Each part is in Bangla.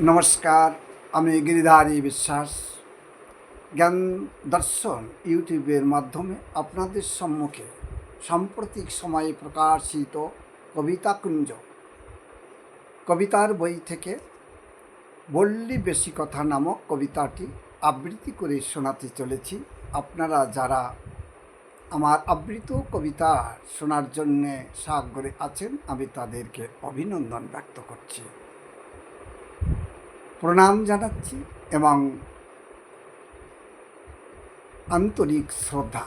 নমস্কার, আমি গিরিধারী বিশ্বাস। জ্ঞান দর্শন ইউটিউবের মাধ্যমে আপনাদের সম্মুখে সাম্প্রতিক সময়ে প্রকাশিত কবিতাকুঞ্জ কবিতার বই থেকে বললি বেশি কথা নামক কবিতাটি আবৃত্তি করে শোনাতে চলেছি। আপনারা যারা আমার আবৃত কবিতা শোনার জন্যে সাগ্রহে আছেন, আমি তাদেরকে অভিনন্দন ব্যক্ত করছি। প্রণাম জানাচ্ছি এবং আন্তরিক শ্রদ্ধা।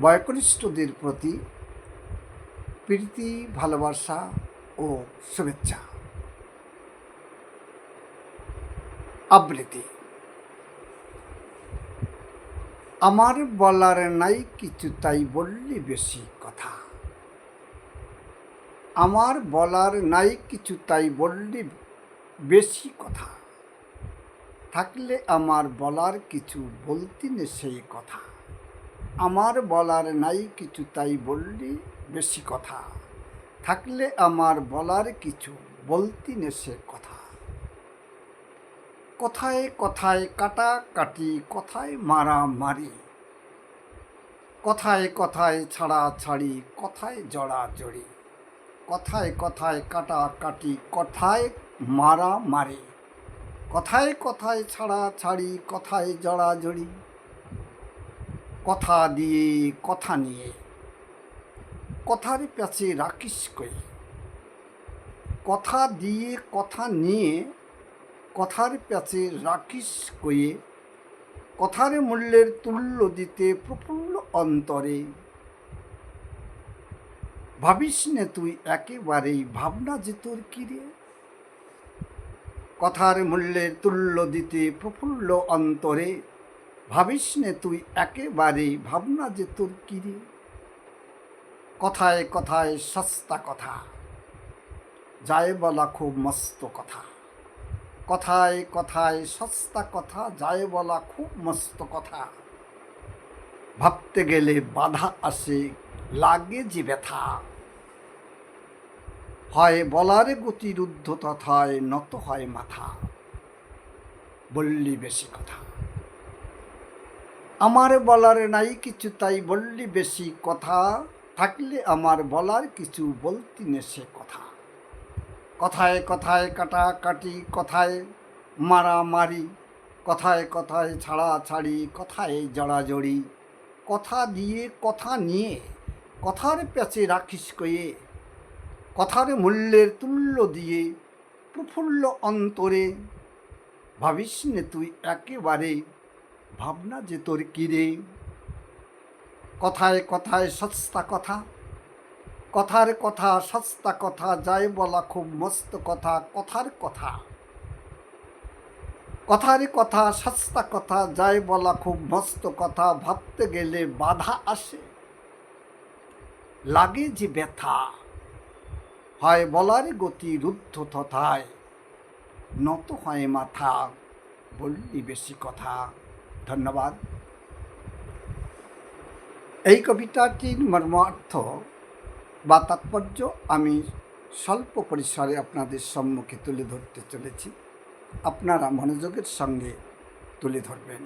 বয়কনিষ্ঠদের প্রতি প্রীতি, ভালোবাসা ও শুভেচ্ছা। আবৃত্তি। আমার বলার নাই কিছু, তাই বললি বেশি কথা। আমার বলার নাই কিছু, তাই বললি বেশি কথা। থাকলে আমার বলার কিছু বলতি নে সেই কথা। আমার বলার নাই কিছু তাই বললি বেশি কথা। থাকলে আমার বলার কিছু বলতি নে সে কথা। কথায় কথায় কাটা কাটি কথায় মারা মারি কথায় কথায় ছাড়া ছাড়ি কথায় জড়া জড়ি কথায় কথায় কাটা কাটি কথায় মারা মারি। কথায় কথায় ছাড়া ছাড়ি, কথায় জড়াজড়ি কথা দিয়ে, কথা নিয়ে। কথার প্যাচে রাখিস কই? কথা দিয়ে, কথা নিয়ে, কথার প্যাচে রাখিস কয়ে কথার মূল্যের তুল্য দিতে প্রফুল্ল অন্তরে। ভাবিস নে তুই একেবারেই ভাবনা যে তোর কিরে কথার মূল্যের তুল্য দিতে প্রফুল্ল অন্তরে। ভাবিস নে তুই একেবারেই ভাবনা যে তোর কিরে কথায় কথায় সস্তা কথা, যায় বলা খুব মস্ত কথা। কথায় কথায় সস্তা কথা, যায় বলা খুব মস্ত কথা। ভাবতে গেলে বাধা আসে, লাগে যে ব্যথা। হয় বলারে গতিরুদ্ধ তথায়, নত হয় মাথা। বললি বেশি কথা। আমার বলার নাই কিছু, তাই বললি বেশি কথা। থাকলে আমার বলার কিছু বলতি সে কথা। কথায় কথায় কাটাকাটি, কথায় মারামারি, কথায় কথায় ছাড়া ছাড়ি কথায় জড়াজড়ি। কথা দিয়ে, কথা নিয়ে, কথার প্যাচে রাখিস কয়ে কথার মূল্যের তুল্য দিয়ে, প্রফুল্ল অন্তরে। ভাবিস নে তুই একেবারে, ভাবনা যে তোর কিরে কথায় কথায় সস্তা কথা, কথার কথা সস্তা কথা, যায় বলা খুব মস্ত কথা, কথার কথা। কথার কথা সস্তা কথা, যায় বলা খুব মস্ত কথা, ভাবতে গেলে বাধা আসে। লাগে যে ব্যথা। হয় বলার গতি রুদ্ধ তথায়। নত হয় মাথা, বললি বেশি কথা। ধন্যবাদ। এই কবিতাটির মর্মার্থ বা তাৎপর্য আমি স্বল্প পরিসরে আপনাদের সম্মুখে তুলে ধরতে চলেছি। আপনারা মনোযোগের সঙ্গে তুলে ধরবেন।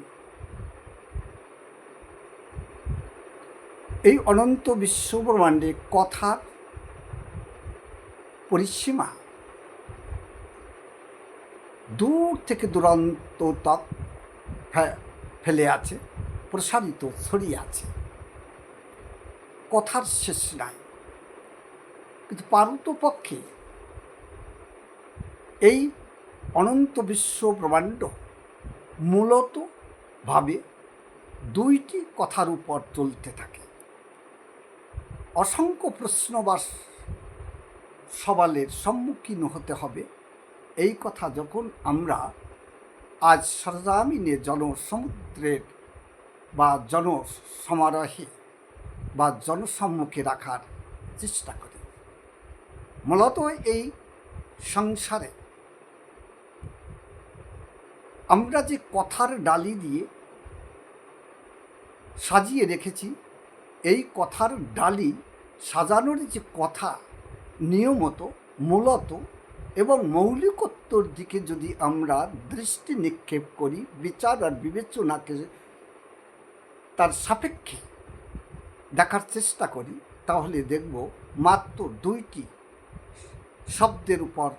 এই অনন্ত বিশ্বব্রহ্মাণ্ডে কথার পরিসীমা। দূর থেকে দূরান্ত তক ফেলে আছে, প্রসারিত, ছড়িয়ে আছে। কথার শেষ নাই। কিন্তু পারতপক্ষে এই অনন্ত বিশ্ব ব্রহ্মাণ্ড মূলত ভাবে দুইটি কথার উপর চলতে থাকে। অসংখ্য প্রশ্ন বা সবালের সম্মুখীন হতে হবে। এই কথা যখন আমরা আজ সরজামিনে জনসমুদ্রের বা জনসমারোহে বা জনসম্মুখে রাখার চেষ্টা করি। মূলত এই সংসারে আমরা যে কথার ডালি দিয়ে সাজিয়ে রেখেছি, এই কথার ডালি সাজানোর যে কথা নিয়মত, মূলত এবং মৌলিকত্বর দিকে যদি আমরা দৃষ্টি নিক্ষেপ করি, বিচার আর বিবেচনাকে তার সাপেক্ষে দেখার চেষ্টা করি, তাহলে দেখব মাত্র দুইটি শব্দের উপর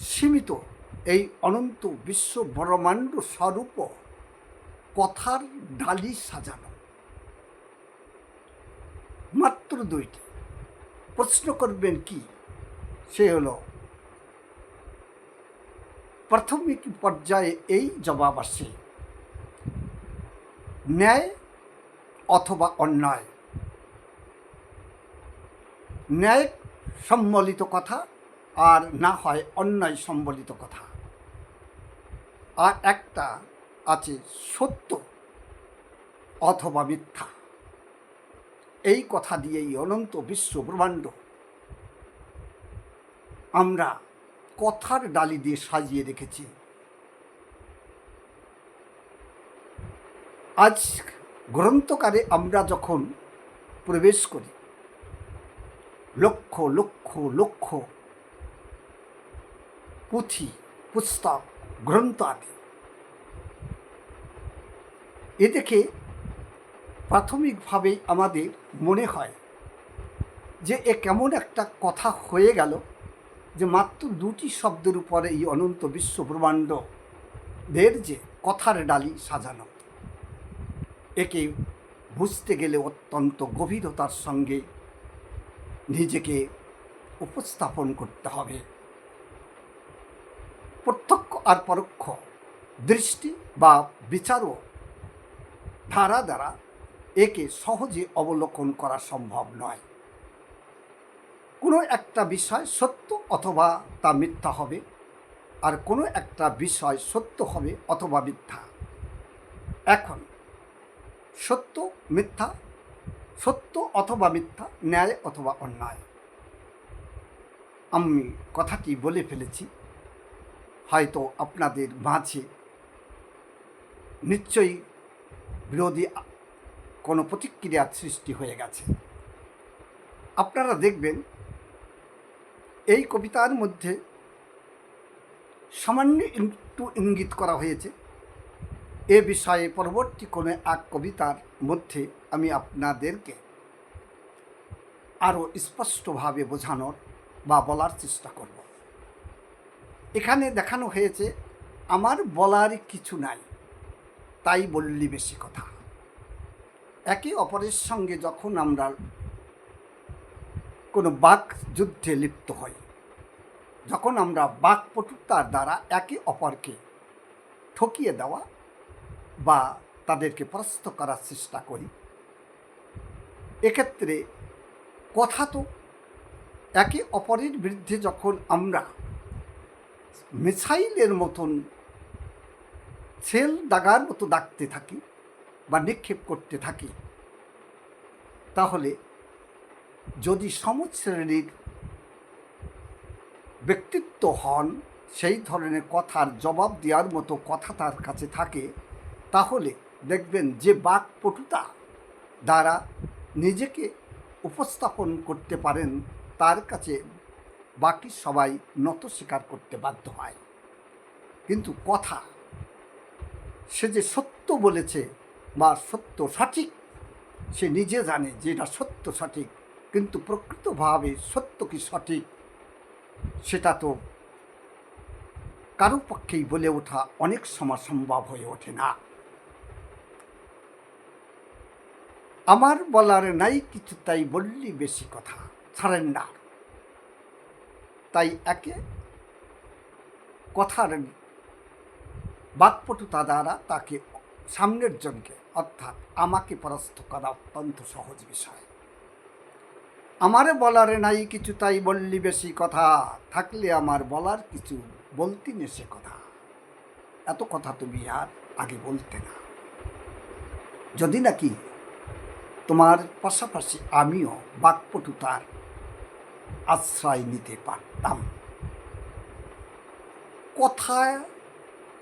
সীমিত এই অনন্ত বিশ্ব ব্রহ্মাণ্ড স্বরূপ কথার ডালি সাজানো। মাত্র দুইটি। প্রশ্ন করবেন কি? সে হলো, প্রাথমিক পর্যায়ে এই জবাব আসে, ন্যায় অথবা অন্যায়? ন্যায় সম্বলিত কথা আর না হয় অন্যায় সম্বলিত কথা? আর একটা আছে সত্য অথবা মিথ্যা। এই কথা দিয়েই অনন্ত বিশ্ব ব্রহ্মাণ্ড আমরা কথার ডালি দিয়ে সাজিয়ে রেখেছি। আজ গ্রন্থকারে আমরা যখন প্রবেশ করি, লক্ষ লক্ষ লক্ষ পুঁথি, পুস্তক, গ্রন্থ আদি। এ দেখে প্রাথমিকভাবেই আমাদের মনে হয় যে এ কেমন একটা কথা হয়ে গেল যে মাত্র দুটি শব্দের উপরে এই অনন্ত বিশ্ব ব্রহ্মাণ্ড দের যে কথার ডালি সাজানো। একে বুঝতে গেলে অত্যন্ত গভীরতার সঙ্গে নিজেকে উপস্থাপন করতে হবে। প্রত্যক্ষ আর পরোক্ষ দৃষ্টি বা বিচারও ধারা দ্বারা একে সহজে অবলোকন করা সম্ভব নয়। কোনো একটা বিষয় সত্য অথবা তা মিথ্যা হবে, আর কোনো একটা বিষয় সত্য হবে অথবা মিথ্যা। এখন, সত্য মিথ্যা, সত্য অথবা মিথ্যা, ন্যায় অথবা অন্যায়। আমি কথাটি বলে ফেলেছি, হয়তো আপনাদের মাঝে নিশ্চয়ই বিরোধী কোনো প্রতিক্রিয়ার সৃষ্টি হয়ে গেছে। আপনারা দেখবেন, এই কবিতার মধ্যে সামান্য একটু ইঙ্গিত করা হয়েছে। এ বিষয়ে পরবর্তী কোনো এক কবিতার মধ্যে আমি আপনাদেরকে আরও স্পষ্টভাবে বোঝানোর বা বলার চেষ্টা করব। এখানে দেখানো হয়েছে, আমার বলার কিছু নাই, তাই বললি বেশি কথা। একে অপরের সঙ্গে যখন আমরা কোনো বাক যুদ্ধে লিপ্ত হই, যখন আমরা বাকপটুতার দ্বারা একে অপরকে ঠকিয়ে দেওয়া বা তাদেরকে পরাস্ত করার চেষ্টা করি, এক্ষেত্রে কথা তো একে অপরের বিরুদ্ধে যখন আমরা মিসাইলের মতন সেল দাগার মতো দাগতে থাকি বা নিক্ষেপ করতে থাকি। তাহলে যদি সমশ্রেণীর ব্যক্তিত্ব হন, সেই ধরনের কথার জবাব দেওয়ার মতো কথা তার কাছে থাকে, তাহলে দেখবেন যে বাকপটুতা দ্বারা নিজেকে উপস্থাপন করতে পারেন, তার কাছে বাকি সবাই নত স্বীকার করতে বাধ্য হয়। কিন্তু কথা সে যে সত্য বলেছে বা সত্য সঠিক, সে নিজে জানে যে এটা সত্য সঠিক, কিন্তু প্রকৃতভাবে সত্য কি সঠিক, সেটা তো কারও পক্ষেই বলে ওঠা অনেক সময় সম্ভব হয়ে ওঠে না। আমার বলার নাই কিছু, তাই বললি বেশি কথা, ছাড়েন না। তাই একে কথার বাকপটুতা দ্বারা তাকে সামনের জনকে, অর্থাৎ আমাকে পরাস্ত করা অত্যন্ত সহজ বিষয়। আমারে বলারে নাই কিছু, তাই বললি বেশি কথা। থাকলে আমার বলার কিছু বলতি নে সে কথা। এত কথা তুমি আর আগে বলতে না। যদি নাকি তোমার পাশাপাশি আমিও বাকপটুতার আশ্রয় নিতে পারতাম। কথায়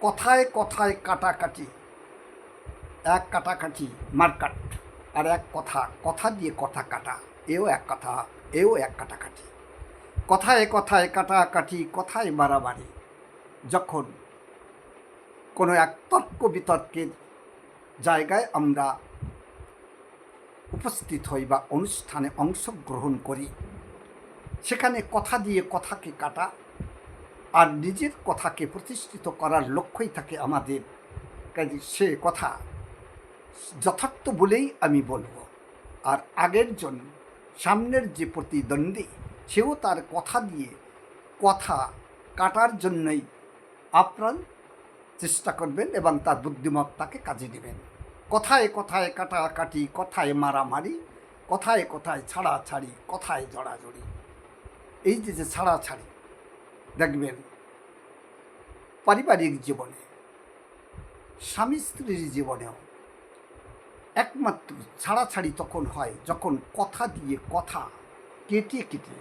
কথায় কথায় কাটাকাটি এক কাটাকাটি মারকাট আর এক কথা কথা দিয়ে কথা কাটা, এও এক কথা, এও এক কাটাকাটি কথায় কথায় কাটাকাটি কথায় মারামারি যখন কোনো এক তর্ক বিতর্কের জায়গায় আমরা উপস্থিত হই বা অনুষ্ঠানে অংশগ্রহণ করি, সেখানে কথা দিয়ে কথাকে কাটা আর নিজের কথাকে প্রতিষ্ঠিত করার লক্ষ্যই থাকে আমাদের। কাজে সে কথা যথার্থ বলেই আমি বলব। আর আগের জন, সামনের যে প্রতিদ্বন্দ্বী, সেও তার কথা দিয়ে কথা কাটার জন্যই আপ্রাণ চেষ্টা করবেন এবং তার বুদ্ধিমত্তাকে কাজে দেবেন। কথায় কথায় কাটাকাটি, কথায় মারামারি, কথায় কথায় ছাড়াছাড়ি, কথায় জড়াজড়ি। এই যে যে ছাড়াছাড়ি, দেখবেন পারিবারিক জীবনে স্বামী স্ত্রীর জীবনেও একমাত্র ছাড়াছাড়ি তখন হয় যখন কথা দিয়ে কথা কেটে কেটে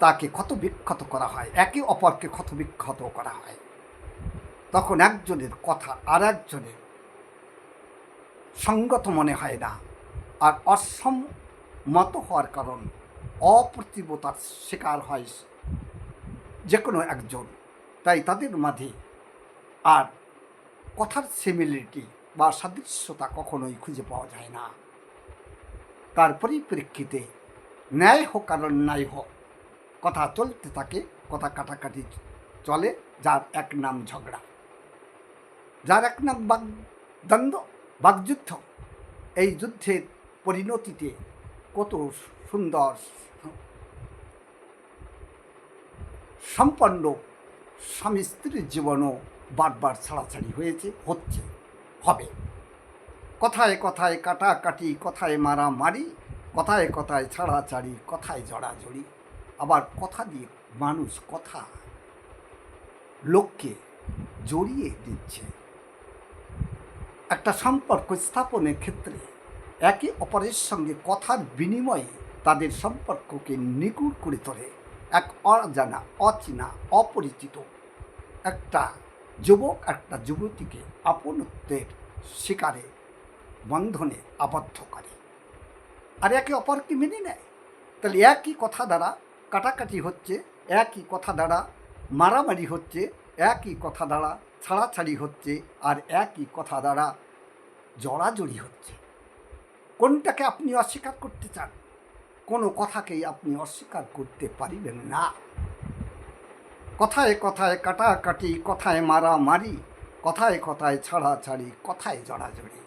তাকে ক্ষত বিক্ষত করা হয়, একে অপরকে ক্ষত বিক্ষত করা হয়। তখন একজনের কথা আর একজনের সঙ্গত মনে হয় না আর অসম্মত হওয়ার কারণ অপ্রতিবতার শিকার হয় যে কোনো একজন। তাই তাদের মাঝে আর কথার সিমিলিটি বা সাদৃশ্যতা কখনোই খুঁজে পাওয়া যায় না। তার পরিপ্রেক্ষিতে ন্যায় হোক আর অন্যায় হোক, কথা চলতে থাকে, কথা কাটাকাটি চলে, যার এক নাম ঝগড়া। যার এক নাম বাগদ্বন্দ্ব বাগযুদ্ধ। এই যুদ্ধের পরিণতিতে কত সুন্দর সম্পন্ন স্বামী স্ত্রীর জীবনও বারবার ছাড়াছাড়ি হয়েছে, হচ্ছে। হবে। কথায় কথায় কাটাকাটি, কথায় মারামারি, কথায় কথায় ছাড়াছাড়ি, কথায় জড়াজড়ি। আবার কথা দিয়ে মানুষ কথা, লোককে জড়িয়ে দিচ্ছে। একটা সম্পর্ক স্থাপনের ক্ষেত্রে একে অপরের সঙ্গে কথার বিনিময়ে তাদের সম্পর্ককে নিগুড় করে তোলে। এক অজানা, অচেনা, অপরিচিত একটা যুবক একটা যুবতীকে আপনত্বের শিকারে, বন্ধনে আবদ্ধ করে। আর একে অপরকে মেনে নেয়। তাহলে একই কথা দ্বারা কাটাকাটি হচ্ছে, একই কথা দ্বারা মারামারি হচ্ছে, একই কথা দ্বারা ছাড়াছাড়ি হচ্ছে, আর একই কথা দ্বারা জড়াজড়ি হচ্ছে। কোনটাকে আপনি অস্বীকার করতে চান? কোনো কথাকেই আপনি অস্বীকার করতে পারিবেন না। কথায় কথায় কাটাকাটি, কথায় মারামারি, কথায় কথায় ছাড়াছাড়ি, কথায় জড়াজড়ি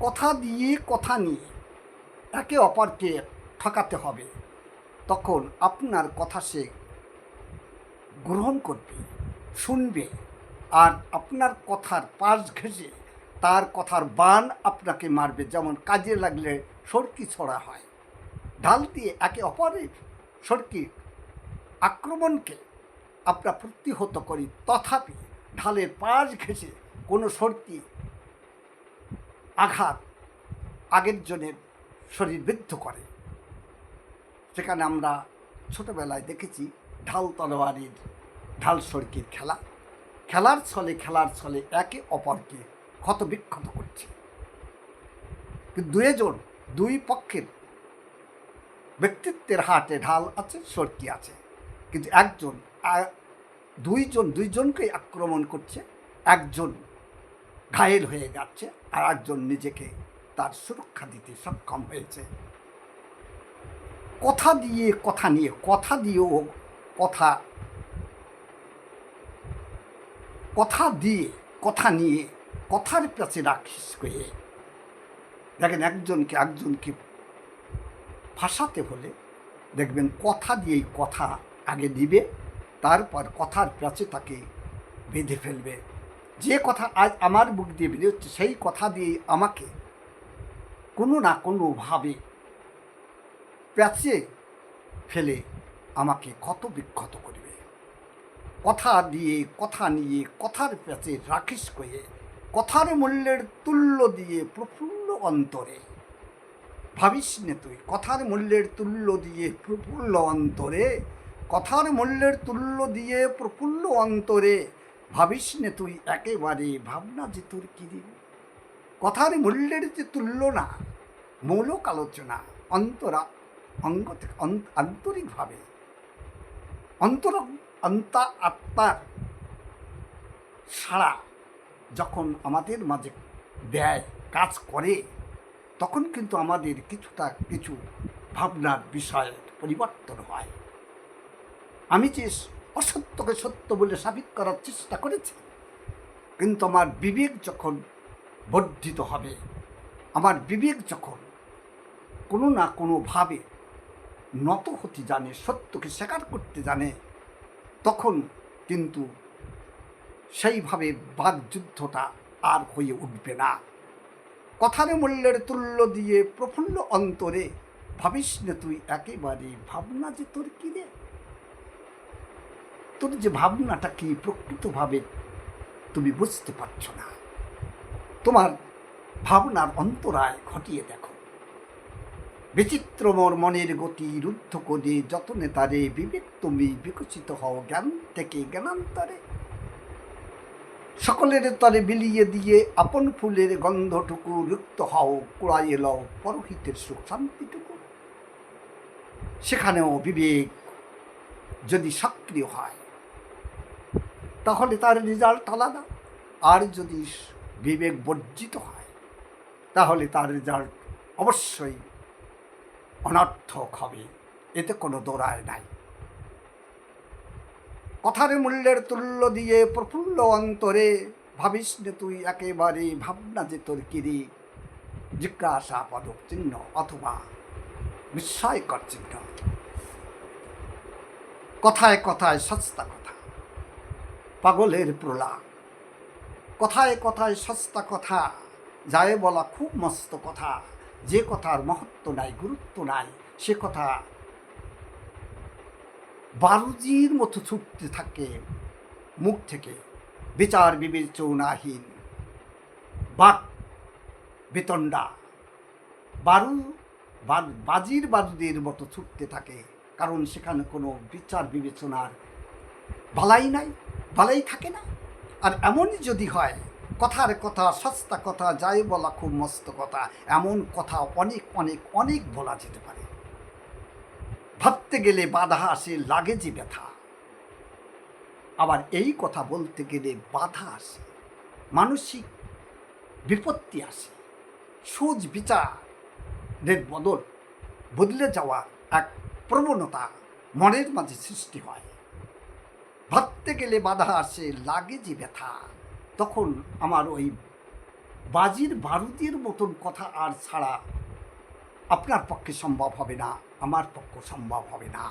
কথা দিয়ে কথা নিয়ে একে অপরকে ঠকাতে হবে। তখন আপনার কথা সে গ্রহণ করবে, শুনবে আর আপনার কথার পাশ ঘেঁষে তার কথার বান আপনাকে মারবে। যেমন কাজে লাগলে সরকি ছড়া হয়। ঢাল দিয়ে একে অপরের সরকি আক্রমণকে আমরা প্রতিহত করি। তথাপি ঢালের পাশ ঘেঁষে কোনো সরকি আঘাত আগের জনের শরীর বিদ্ধ করে। সেখানে আমরা ছোটবেলায় দেখেছি ঢাল তলোয়ারির ঢাল সরকির খেলা। খেলার ছলে খেলার ছলে একে অপরকে ক্ষত বিক্ষত করছে। কিন্তু দুজন দুই পক্ষের ব্যক্তিত্বের হাটে ঢাল আছে, সরকি আছে। কিন্তু একজন দুইজন দুইজনকেই আক্রমণ করছে। একজন ঘায়েল হয়ে যাচ্ছে আর একজন নিজেকে তার সুরক্ষা দিতে সক্ষম হয়েছে। কথা দিয়ে কথা নিয়ে, কথা দিয়েও কথা কথা দিয়ে কথা নিয়ে কথার কাছে রাখিস হয়ে দেখেন একজনকে একজনকে ফাঁসাতে হলে দেখবেন কথা দিয়েই কথা আগে দিবে তারপর কথার প্যাচে তাকে বেঁধে ফেলবে। যে কথা আজ আমার বুক দিয়ে বেরোচ্ছে সেই কথা দিয়ে আমাকে কোনো না কোনোভাবে প্যাচে ফেলে আমাকে ক্ষত বিক্ষত করবে। কথা দিয়ে, কথা নিয়ে, কথার প্যাচে রাখিস করে কথার মূল্যের তুল্য দিয়ে প্রফুল্ল অন্তরে। ভাবিস নে তুই, কথার মূল্যের তুল্য দিয়ে প্রফুল্ল অন্তরে কথার মূল্যের তুল্য দিয়ে প্রফুল্ল অন্তরে ভাবিস নে তুই একেবারে, ভাবনা যে তোর কি দিবি কথার মূল্যের যে তুল্য না, মৌলিক আলোচনা অন্তরা অঙ্গ আন্তরিকভাবে। অন্তর অন্তা আত্মার সারা যখন আমাদের মাঝে দেয় কাজ করে, তখন কিন্তু আমাদের কিছুটা কিছু ভাবনার বিষয়ের পরিবর্তন হয়। আমি যে অসত্যকে সত্য বলে সাবিত করার চেষ্টা করেছি, কিন্তু আমার বিবেক যখন বর্ধিত হবে, আমার বিবেক যখন কোনো না কোনোভাবে নত হতে জানে, সত্যকে স্বীকার করতে জানে, তখন কিন্তু সেইভাবে বাকযুদ্ধটা আর হয়ে উঠবে না। কথার মূল্যের তুল্য দিয়ে প্রফুল্ল অন্তরে ভাবিস না তুই একেবারে ভাবনা যে তোর কি রে? তোর যে ভাবনাটা কি প্রকৃতভাবে তুমি বুঝতে পারছ না। তোমার ভাবনার অন্তরায় ঘটিয়ে দেখো। বিচিত্রমর মনের গতি রুদ্ধ করে যতনে তারে বিবেক তুমি বিকশিত হও জ্ঞান থেকে জ্ঞানান্তরে। সকলের তরে বিলিয়ে দিয়ে আপন ফুলের গন্ধটুকু রুক্ত হও, কুড়াইয়ে লও পরহিতের সুখ শান্তিটুকু। সেখানেও বিবেক যদি সক্রিয় হয় তাহলে তার রেজাল্ট আলাদা। আর যদি বিবেক বর্জিত হয়, তাহলে তার রেজাল্ট অবশ্যই অনর্থক হবে। এতে কোনো দৌড়ায় নাই। কথার মূল্যের তুল্য দিয়ে প্রফুল্ল অন্তরে ভাবিস নে তুই একেবারে, ভাবনা যে তোর কিরি জিজ্ঞাসা পদক চিহ্ন অথবা বিস্ময়কর চিহ্ন। কথায় কথায় সস্তা কথা। পাগলের প্রলাপ। কথায় কথায় সস্তা কথা, যায় বলা খুব মস্ত কথা। যে কথার মহত্ব নাই, গুরুত্ব নাই, সে কথা বারুজির মতো ছুটতে থাকে মুখ থেকে। বিচার বিবেচনাহীন বাক বেতনডা বারু বাজির বারুদের মতো ছুটতে থাকে, কারণ সেখানে কোনো বিচার বিবেচনার বালাই নাই। বালাই থাকে না। আর এমনই যদি হয়, কথার কথা, সস্তা কথা, যাই বলা খুব মস্ত কথা, এমন কথা অনেক অনেক অনেক বলা যেতে পারে। ভাবতে গেলে বাধা আসে, লাগে যে ব্যথা। আবার এই কথা বলতে গেলে বাধা আসে, মানসিক বিপত্তি আসে সোজ বিচারের বদল বদলে যাওয়া এক প্রবণতা মনের মাঝে সৃষ্টি হয়। ভাবতে গেলে বাধা আসে, লাগে যে ব্যথা। তখন আমার ওই বাজির বারুদের মতন কথা আর ছাড়া আপনার পক্ষে সম্ভব হবে না, আমার পক্ষে সম্ভব হবে না।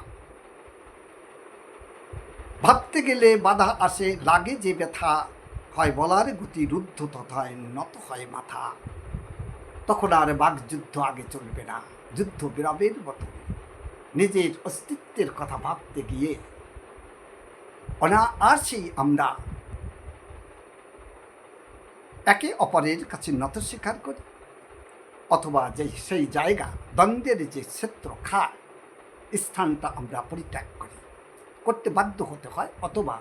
ভাবতে গেলে বাধা আসে, লাগে যে ব্যথা, হয় বলার গতি রুদ্ধ তথায় নত হয় মাথা। তখন আর বাকযুদ্ধ আগে চলবে না, যুদ্ধ বিরামের মতন। নিজের অস্তিত্বের কথা ভাবতে গিয়ে অনায়াসেই আমরা। একে অপরের কাছে নত স্বীকার করি, অথবা যে সেই জায়গা দ্বন্দ্বের যে ক্ষেত্র খায়, স্থানটা আমরা পরিত্যাগ করি। করতে বাধ্য হতে হয়, অথবা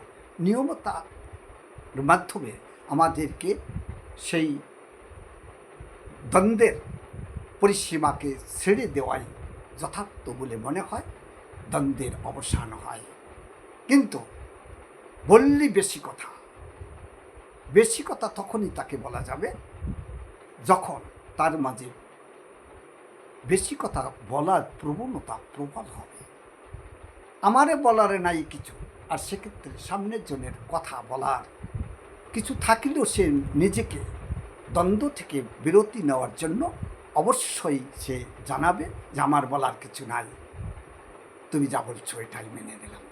নিয়মতার মাধ্যমে আমাদেরকে সেই দ্বন্দ্বের পরিসীমাকে ছেড়ে দেওয়াই যথার্থ বলে মনে হয়, দ্বন্দ্বের অবসান হয়। কিন্তু বললি বেশি কথা। বেশি কথা তখনই তাকে বলা যাবে যখন তার মাঝে বেশি কথা বলার প্রবণতা প্রবল হবে। আমারে বলারে নাই কিছু, আর সেক্ষেত্রে সামনের জনের কথা বলার কিছু থাকলেও সে নিজেকে দ্বন্দ্ব থেকে বিরতি নেওয়ার জন্য অবশ্যই সে জানাবে যে আমার বলার কিছু নাই। তুমি যা বলছো এটাই মেনে নিলাম।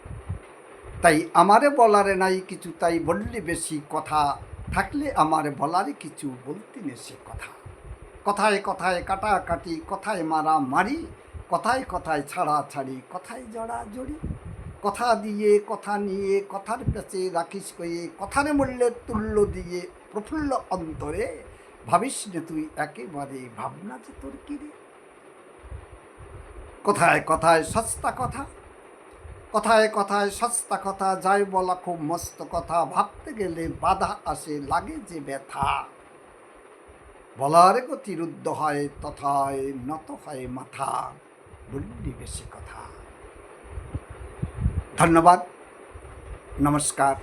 তাই আমারে বলারে নাই কিছু, তাই বললে বেশি কথা। থাকলে আমারে বলারে কিছু বলতে সে কথা। কথায় কথায় কাটাকাটি, কথায় মারা মারি কথায় কথায় ছাড়া ছাড়ি কথায় জড়া জড়ি কথা দিয়ে, কথা নিয়ে, কথার পেছে রাখিস কয়ে কথার মূল্যের তুল্য দিয়ে, প্রফুল্ল অন্তরে ভাবিস নে তুই একেবারে ভাবনা যে তোর কি রে? কথায় কথায় সস্তা কথা কথায় কথায় সস্তা কথা, যাই বলা খুব মস্ত কথা, ভাবতে গেলে বাধা আসে, লাগে যে ব্যথা। বলার গতি রুদ্ধ হয়, তথায় নত হয় মাথা, বললি বেশি কথা। ধন্যবাদ, নমস্কার।